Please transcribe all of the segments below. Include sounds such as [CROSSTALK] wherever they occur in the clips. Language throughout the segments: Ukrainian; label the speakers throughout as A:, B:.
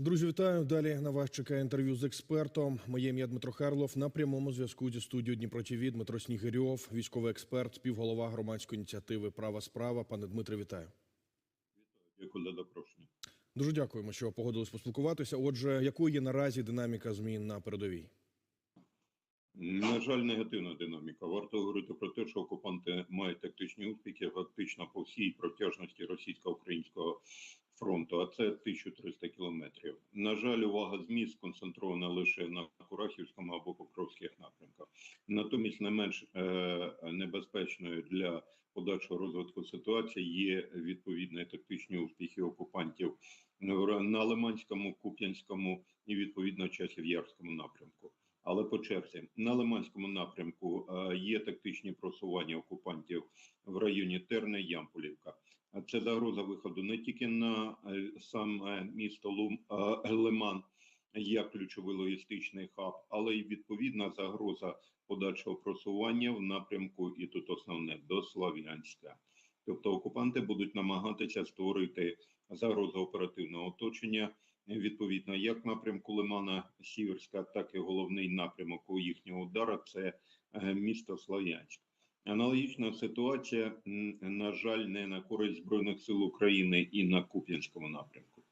A: Друзі, вітаю. Далі на вас чекає інтерв'ю з експертом. Моє ім'я Дмитро Харлов. На прямому зв'язку зі студією Дніпро ТВ Дмитро Снігирьов, військовий експерт, співголова громадської ініціативи Права справа. Пане Дмитре, вітаю.
B: Дякую за запрошення.
A: Дуже дякуємо, що погодились поспілкуватися. Отже, якою є наразі динаміка змін на передовій?
B: На жаль, негативна динаміка. Варто говорити про те, що окупанти мають тактичні успіхи фактично по всій протяжності російсько-українського а це 1300 кілометрів. На жаль, увага ЗМІ сконцентрована лише на Курахівському або Покровських напрямках. Натомість, не менш е, небезпечною для подальшого розвитку ситуації є відповідні тактичні успіхи окупантів на Лиманському, Куп'янському і відповідно Часів-Ярському напрямку. Але по черзі на Лиманському напрямку е, є тактичні просування окупантів в районі Терни Ямполівка. Це загроза виходу не тільки на е, саме місто Лум Лиман як ключовий логістичний хаб, але й відповідна загроза подальшого просування в напрямку, і тут основне до Слов'янська. Тобто окупанти будуть намагатися створити загрозу оперативного оточення відповідно як напрямку Лимана Сіверська, так і головний напрямок у їхнього удара це е, місто Слов'янськ. Аналогічна ситуація, на жаль, не на користь Збройних сил України і на Куп'янському напрямку.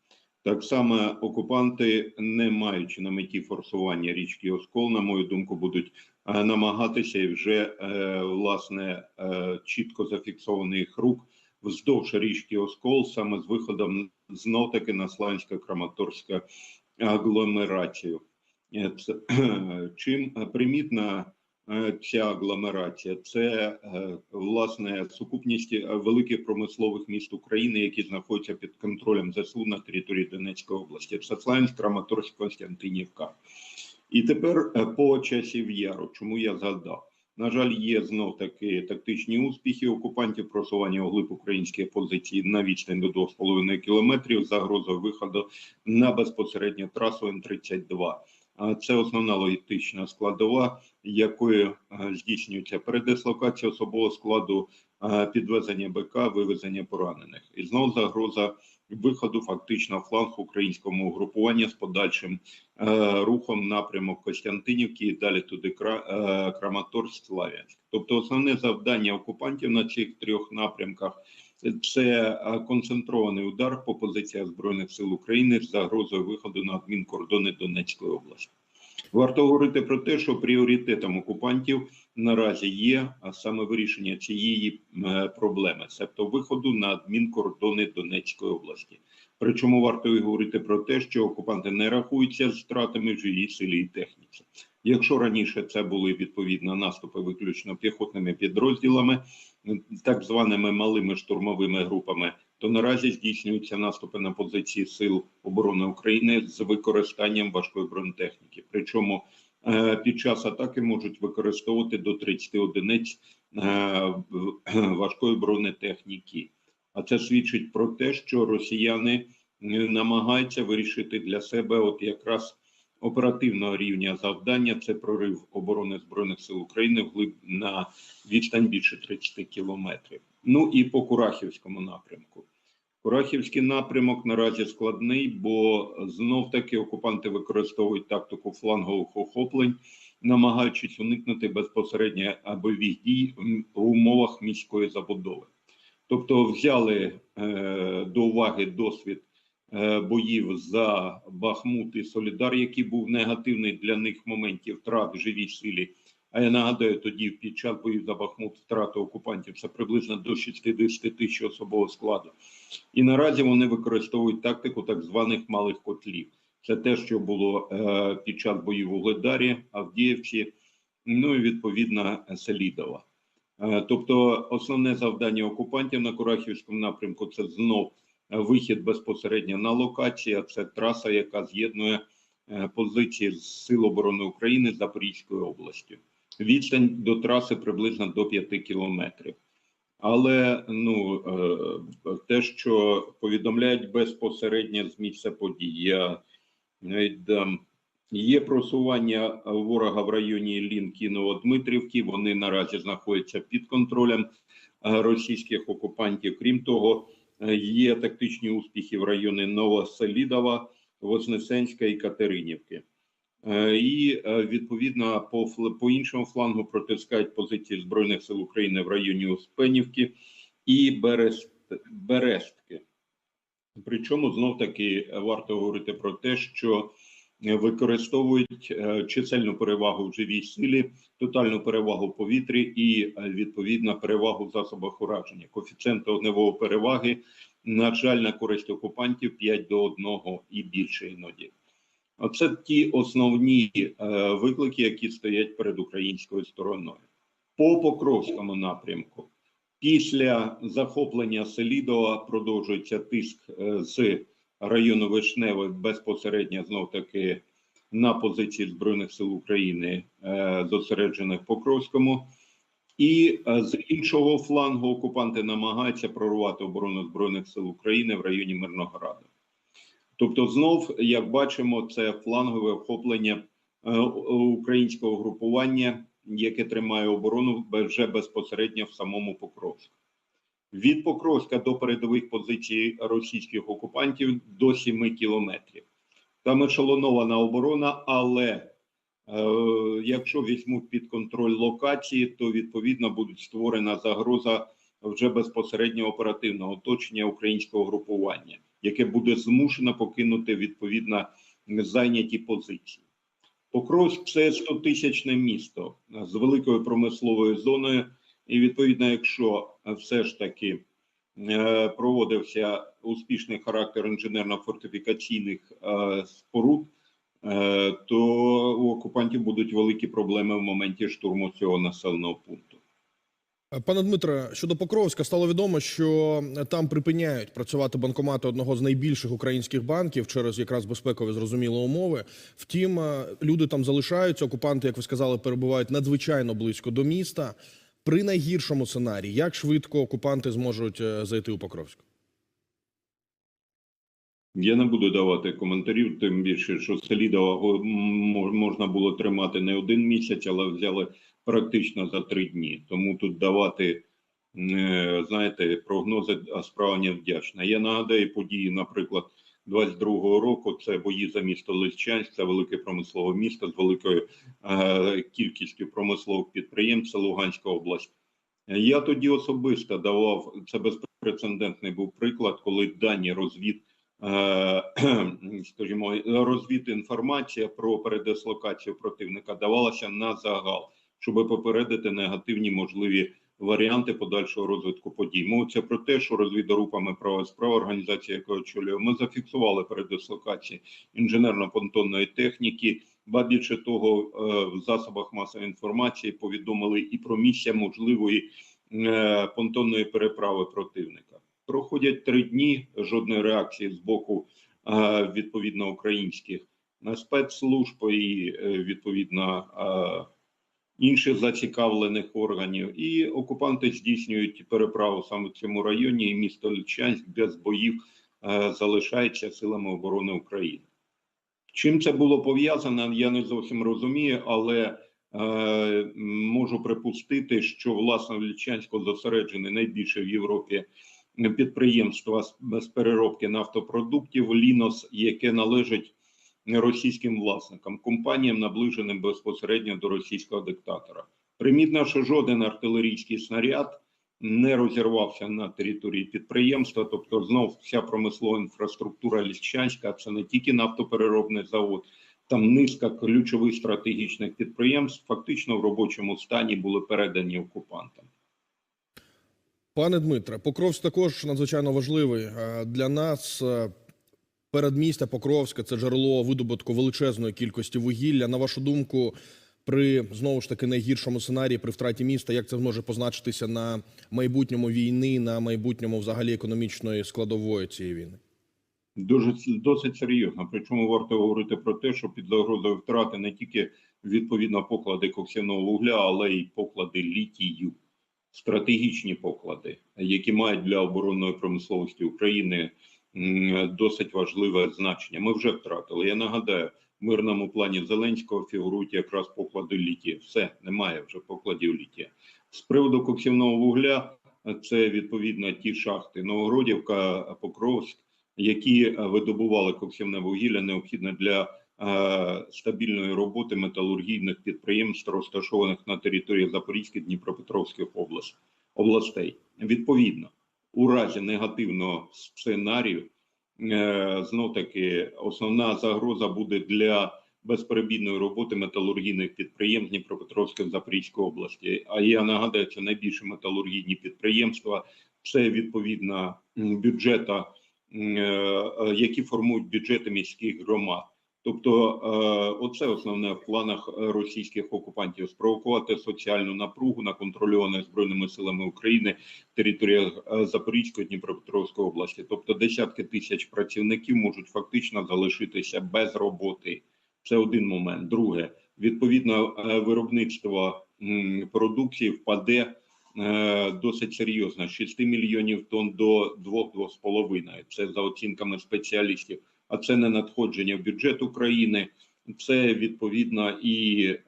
B: Так само окупанти, не маючи на меті форсування річки Оскол, на мою думку, будуть е, намагатися і вже е, власне е, чітко зафіксованих рук вздовж річки Оскол, саме з виходом знов таки на Славянсько-Краматорську агломерацію. Е, Це, [CLEARS THROAT] чим примітна ця агломерація? Це е, власне сукупність е, великих промислових міст України, які знаходяться під контролем ЗСУ на території Донецької області. Це Славянськ, Краматорськ, Константинівка. І тепер е, по часів яру, чому я згадав? На жаль, є знов таки тактичні успіхи окупантів просування оглиб української позиції на відстань до 2,5 кілометрів, загрозою виходу на безпосередню трасу Н-32. Це основна логістична складова, якою е, здійснюється передислокація особового складу, е, підвезення БК, вивезення поранених. І знову загроза виходу фактично фланг українському угрупування з подальшим е, рухом напрямок Костянтинівки і далі туди Кра, Краматорськ, Славянськ. Тобто основне завдання окупантів на цих трьох напрямках це концентрований удар по позиціях збройних сил України з загрозою виходу на адмінкордони Донецької області. Варто говорити про те, що пріоритетом окупантів наразі є саме вирішення цієї е, проблеми, тобто виходу на адмінкордони Донецької області. Причому варто і говорити про те, що окупанти не рахуються з втратами в живій силі і техніці. Якщо раніше це були відповідно наступи виключно піхотними підрозділами, так званими малими штурмовими групами, то наразі здійснюються наступи на позиції сил оборони України з використанням важкої бронетехніки. Причому е, під час атаки можуть використовувати до 30 одиниць е, важкої бронетехніки. А це свідчить про те, що росіяни е, намагаються вирішити для себе от якраз оперативного рівня завдання це прорив оборони збройних сил України вглиб на відстань більше 30 кілометрів. Ну і по Курахівському напрямку. Курахівський напрямок наразі складний, бо знов таки окупанти використовують тактику флангових охоплень, намагаючись уникнути безпосередньо бойових дій в умовах міської забудови. Тобто взяли е, до уваги досвід боїв за Бахмут і Солідар, який був негативний для них в моменті втрат в живій силі. А я нагадаю, тоді під час боїв за Бахмут втрати окупантів це приблизно до 60 тисяч особового складу. І наразі вони використовують тактику так званих малих котлів. Це те, що було е, під час боїв у Гледарі, Авдіївці, ну і відповідно Селідова. Е, Тобто, основне завдання окупантів на Курахівському напрямку це знов е, вихід безпосередньо на локації. Це траса, яка з'єднує е, позиції з Сил оборони України з Запорізькою областю. Відстань до траси приблизно до 5 кілометрів. Але ну е, те, що повідомляють безпосередньо з місця подій, я навіть дам. Є просування ворога в районі Лінкіново-Дмитрівки. Вони наразі знаходяться під контролем е, російських окупантів. Крім того, е, є тактичні успіхи в районі Новоселідова Вознесенська і Катеринівки. Е, І е, відповідно по, по іншому флангу протискають позиції Збройних сил України в районі Успенівки і Берест, Берестки. Причому знов таки варто говорити про те, що е, використовують е, чисельну перевагу в живій силі, тотальну перевагу в повітрі і е, відповідно перевагу в засобах ураження. Коефіцієнт огневої переваги, на жаль, на користь окупантів 5 до 1 і більше іноді. Оце ті основні е, виклики, які стоять перед українською стороною. По Покровському напрямку. Після захоплення Селідова продовжується тиск з району Вишневе безпосередньо знов таки на позиції Збройних сил України, е, зосереджених Покровському. І е, з іншого флангу окупанти намагаються прорвати оборону Збройних сил України в районі Мирнограда. Тобто, знов, як бачимо, це флангове охоплення е, українського групування, яке тримає оборону вже безпосередньо в самому Покровську. Від Покровська до передових позицій російських окупантів до 7 кілометрів. Там ешелонована оборона, але е, якщо візьмуть під контроль локації, то відповідно буде створена загроза вже безпосередньо оперативного оточення українського групування, яке буде змушено покинути відповідно зайняті позиції. Покровськ це 100-тисячне місто з великою промисловою зоною, і відповідно, якщо все ж таки е, проводився успішний характер інженерно-фортифікаційних е, споруд, е, то у окупантів будуть великі проблеми в моменті штурму цього населеного пункту.
A: Пане Дмитре, щодо Покровська стало відомо, що там припиняють працювати банкомати одного з найбільших українських банків через якраз безпекові зрозумілі умови. Втім, люди там залишаються. Окупанти, як ви сказали, перебувають надзвичайно близько до міста. При найгіршому сценарії, як швидко окупанти зможуть е, зайти у Покровськ?
B: Я не буду давати коментарів, тим більше, що Селідова можна було тримати не один місяць, але взяли практично за три дні. Тому тут давати, е, знаєте, прогнози, а справа невдячна. Я нагадаю події, наприклад, 22-го року. Це бої за місто Лисичанськ, це велике промислове місто з великою е, кількістю промислових підприємств, Луганська область. Я тоді особисто давав це безпрецедентний був приклад, коли дані розвід е, скажімо, розвід інформація про передислокацію противника давалася на загал, щоб попередити негативні можливі варіанти подальшого розвитку подій. Мовиться про те, що розвідорупами права справа організація, яку очолюю, ми зафіксували передислокації інженерно-понтонної техніки. Ба більше того, е, в засобах масової інформації повідомили і про місця можливої е, понтонної переправи противника. Проходять три дні, жодної реакції з боку е, відповідно українських спецслужб і відповідно інших зацікавлених органів. І окупанти здійснюють переправу саме в цьому районі, і місто Личанськ без боїв е, залишається силами оборони України. Чим це було пов'язано, я не зовсім розумію, але е, можу припустити, що власне в Лічанську зосереджене найбільше в Європі підприємства з- з переробки нафтопродуктів Лінос, яке належить російським власникам, компаніям, наближеним безпосередньо до російського диктатора. Примітно, що жоден артилерійський снаряд не розірвався на території підприємства, тобто знов вся промислова інфраструктура Ліщанська, це не тільки нафтопереробний завод, там низка ключових стратегічних підприємств фактично в робочому стані були передані окупантам.
A: Пане Дмитре, Покровськ також надзвичайно важливий Е, для нас. Передмістя Покровська це джерело видобутку величезної кількості вугілля. На вашу думку, при знову ж таки найгіршому сценарії при втраті міста, як це може позначитися на майбутньому війни, на майбутньому взагалі економічної складової цієї війни?
B: Дуже досить серйозно. Причому варто говорити про те, що під загрозою втрати не тільки відповідно поклади коксяного вугля, але й поклади літію, стратегічні поклади, які мають для оборонної промисловості України досить важливе значення. Ми вже втратили. Я нагадаю, в мирному плані Зеленського фігурують якраз поклади літія. Все немає вже покладів літія. З приводу коксівного вугля, це відповідно ті шахти Новогродівка, Покровськ. які е, видобували коксівне вугілля, необхідне для е, стабільної роботи металургійних підприємств, розташованих на території Запорізької Дніпропетровських област, областей. Відповідно, у разі негативного сценарію, е, знов таки основна загроза буде для безперебійної роботи металургійних підприємств Дніпропетровської Запорізької області. А я нагадаю, це найбільші металургійні підприємства. Це відповідно м, бюджета, е, які формують бюджети міських громад. Тобто, е, оце основне в планах е, російських окупантів спровокувати соціальну напругу на контрольованих збройними силами України територіях е, Запорізької Дніпропетровської області. Тобто, десятки тисяч працівників можуть фактично залишитися без роботи. Це один момент. Друге, відповідно, виробництво продукції впаде досить серйозно з 6 мільйонів тонн до 2-2,5. Це за оцінками спеціалістів. А це не надходження в бюджет України. Це відповідно і е,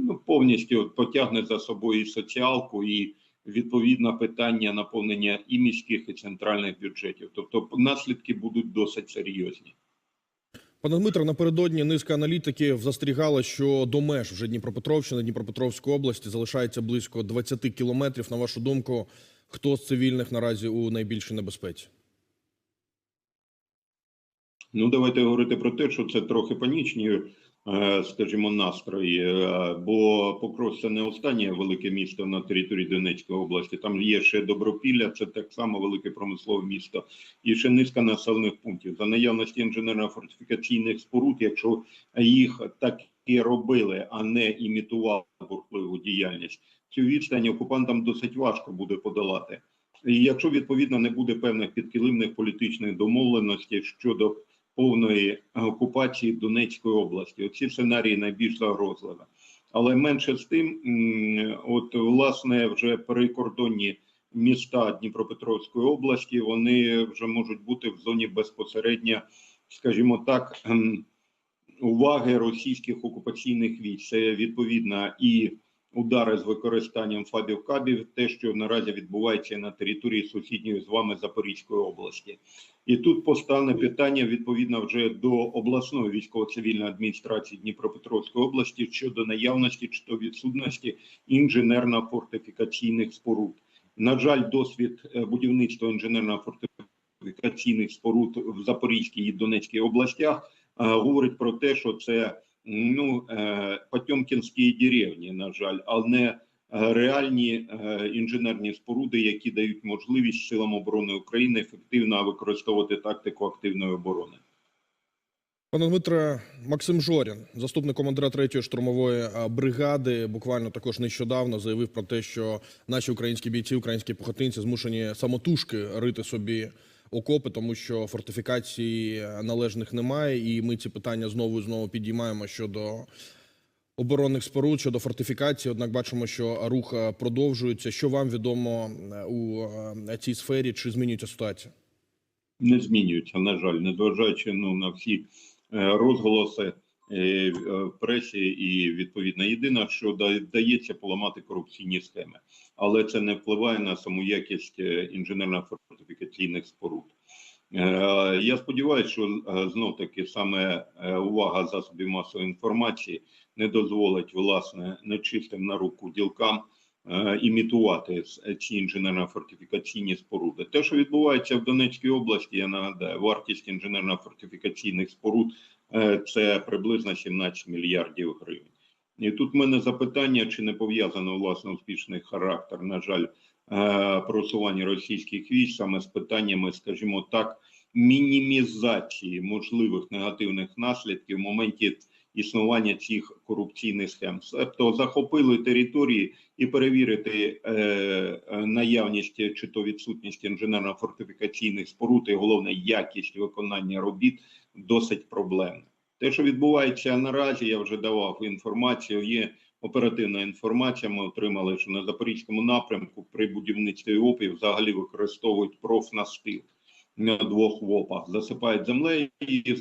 B: ну, повністю потягне за собою і соціалку, і відповідно питання наповнення і міських, і центральних бюджетів. Тобто наслідки будуть досить серйозні.
A: Пане Дмитро, напередодні низка аналітиків застерігала, що до меж вже Дніпропетровщини, Дніпропетровської області залишається близько 20 кілометрів. На вашу думку, хто з цивільних наразі у найбільшій небезпеці?
B: Ну, давайте говорити про те, що це трохи панічні, е, скажімо, настрої. е, Бо Покров це не останнє велике місто на території Донецької області. Там є ще Добропілля, це так само велике промислове місто, і ще низка населених пунктів. За наявності інженерно-фортифікаційних споруд, якщо їх так і робили, а не імітували бурхливу діяльність, цю відстань окупантам досить важко буде подолати. І якщо відповідно не буде певних підкилимних політичних домовленостей щодо повної окупації Донецької області. Оці сценарії найбільш загрозливі. Але менше з тим, от власне, вже прикордонні міста Дніпропетровської області вони вже можуть бути в зоні безпосередньо, скажімо так, ем, уваги російських окупаційних військ. Це відповідно і удари з використанням фабів кабів, те, що наразі відбувається на території сусідньої з вами Запорізької області. І тут постане питання відповідно вже до обласної військово-цивільної адміністрації Дніпропетровської області щодо наявності чи то відсутності інженерно-фортифікаційних споруд. На жаль, досвід е, будівництва інженерно-фортифікаційних споруд в Запорізькій і Донецькій областях е, говорить про те, що це ну е, Потьомкінські деревні, на жаль, а не е, реальні е, інженерні споруди, які дають можливість силам оборони України ефективно використовувати тактику активної оборони.
A: Пане Дмитре, Максим Жорін, заступник командира 3-ї штурмової бригади, буквально також нещодавно заявив про те, що наші українські бійці, українські пехотинці змушені самотужки рити собі окопи, тому що фортифікацій належних немає. І ми ці питання знову і знову підіймаємо щодо оборонних споруд, щодо фортифікації. Однак бачимо, що рух продовжується. Що вам відомо е, у цій сфері? Чи змінюється ситуація?
B: не змінюються, на жаль, незважаючи ну, на всі е, розголоси е, пресі і відповідно єдине, що да- вдається поламати корупційні схеми, але це не впливає на саму якість е, інженерно-фортифікаційних споруд. Е, Я сподіваюся, що знов таки саме е, увага засобів масової інформації не дозволить власне нечистим на руку ділкам е, імітувати ці інженерно-фортифікаційні споруди. Те, що відбувається в Донецькій області, я нагадаю, вартість інженерно-фортифікаційних споруд е, це приблизно 17 мільярдів гривень. І тут в мене запитання, чи не пов'язано власне успішний характер, на жаль, е, просування російських військ саме з питаннями, скажімо так, мінімізації можливих негативних наслідків в моменті існування цих корупційних схем. Тобто захопили території і перевірити е, наявність чи то відсутність інженерно-фортифікаційних споруд, і головне якість виконання робіт досить проблемна. Те, що відбувається наразі, я вже давав інформацію. Є оперативна інформація. Ми отримали, що на запорізькому напрямку при будівництві ОПів взагалі використовують профнастил на двох ВОПах, засипають землею і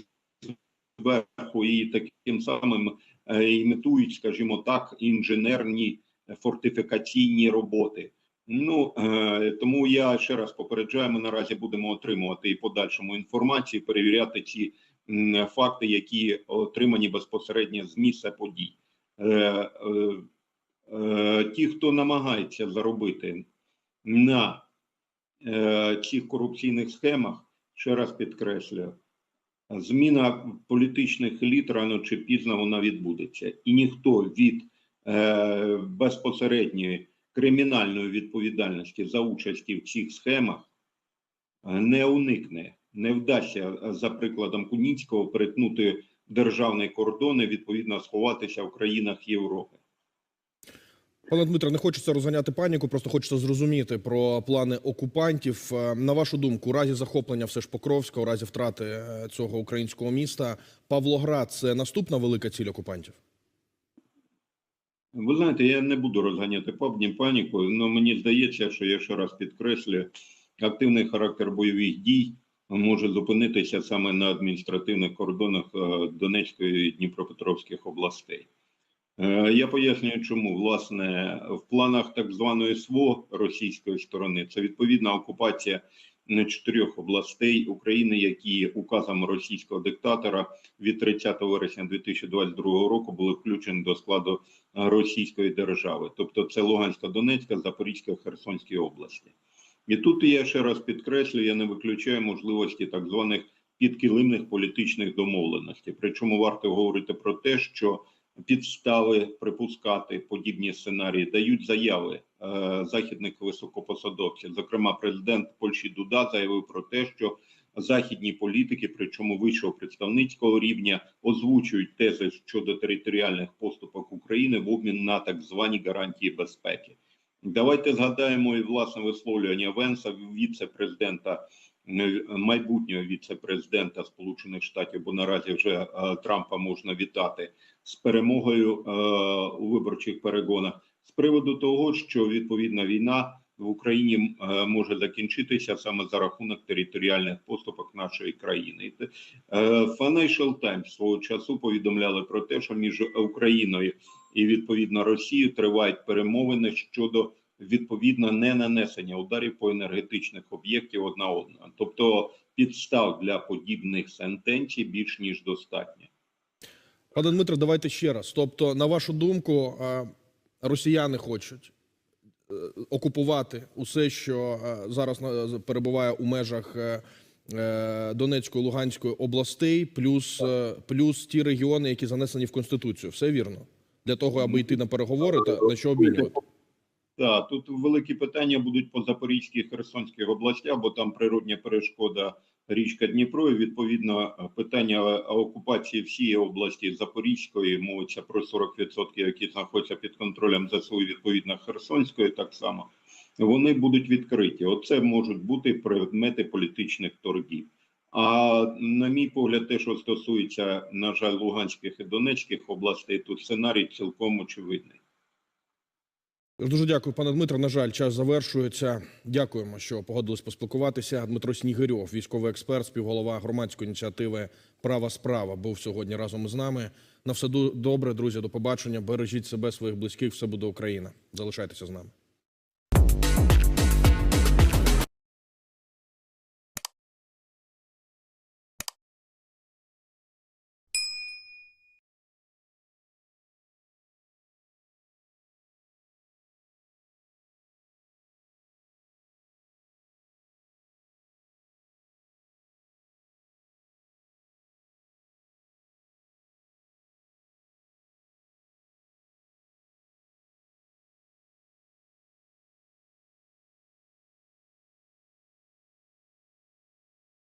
B: зверху, і таким самим е, імітують, скажімо так, інженерні фортифікаційні роботи. Ну е, тому я ще раз попереджаю, ми наразі будемо отримувати і подальшому інформацію, перевіряти ці факти, які отримані безпосередньо з місця подій. Е, е, е, ті, хто намагається заробити на цих корупційних схемах, ще раз підкреслюю, зміна політичних еліт рано чи пізно вона відбудеться, і ніхто від безпосередньої кримінальної відповідальності за участі в цих схемах не уникне, не вдасться е, за прикладом Куніцького перетнути державний кордон і відповідно сховатися в країнах Європи.
A: Пане Дмитре, не хочеться розганяти паніку, просто хочеться зрозуміти про плани окупантів. Е, На вашу думку, у разі захоплення все ж Покровська, у разі втрати е, цього українського міста, Павлоград це наступна велика ціль окупантів?
B: Ви знаєте, я не буду розганяти пабні паніку, але мені здається, що я ще раз підкреслюю, активний характер бойових дій може зупинитися саме на адміністративних кордонах е, Донецької і Дніпропетровських областей. Е, Я пояснюю, чому власне в планах так званої СВО російської сторони це відповідна окупація е, чотирьох областей України, які указом російського диктатора від 30 вересня 2022 року були включені до складу Російської держави, тобто це Луганська, Донецька, Запорізька, Херсонські області. І тут я ще раз підкреслю, я не виключаю можливості так званих підкилимних політичних домовленостей. Причому варто говорити про те, що підстави припускати подібні сценарії дають заяви е, західних високопосадовців. Зокрема, президент Польщі Дуда заявив про те, що західні політики, причому вищого представницького рівня, озвучують тези щодо територіальних поступок України в обмін на так звані гарантії безпеки. Давайте згадаємо і власне висловлювання Венса, віце-президента е, майбутнього віце-президента Сполучених Штатів, бо наразі вже е, Трампа можна вітати з перемогою е, у виборчих перегонах з приводу того, що відповідна війна в Україні може закінчитися саме за рахунок територіальних поступок нашої країни. Financial Times свого часу повідомляли про те, що між Україною і відповідно Росією тривають перемовини щодо відповідно не нанесення ударів по енергетичних об'єктів одна одного, тобто підстав для подібних сентенцій більш ніж достатньо.
A: Пане Дмитре, давайте ще раз. Тобто, на вашу думку, е, росіяни хочуть е, окупувати усе, що е, зараз перебуває у межах Донецької, Луганської областей, плюс, плюс ті регіони, які занесені в Конституцію. Все вірно? Для того, аби йти на переговори та на що обмінювати.
B: Так, тут великі питання будуть по Запорізькій і Херсонській областях, бо там природня перешкода річка Дніпро. І відповідно питання окупації всієї області Запорізької мовиться про 40%, які знаходяться під контролем ЗСУ, і відповідно Херсонської, так само вони будуть відкриті. Оце можуть бути предмети політичних торгів. А на мій погляд, те, що стосується, на жаль, Луганських і Донецьких областей, тут сценарій цілком очевидний.
A: Дуже дякую, пане Дмитре. На жаль, час завершується. Дякуємо, що погодились поспілкуватися. Дмитро Снігирьов, військовий експерт, співголова громадської ініціативи Права справа, був сьогодні разом із нами. На все добре, друзі. До побачення. Бережіть себе, своїх близьких. Все буде Україна. Залишайтеся з нами.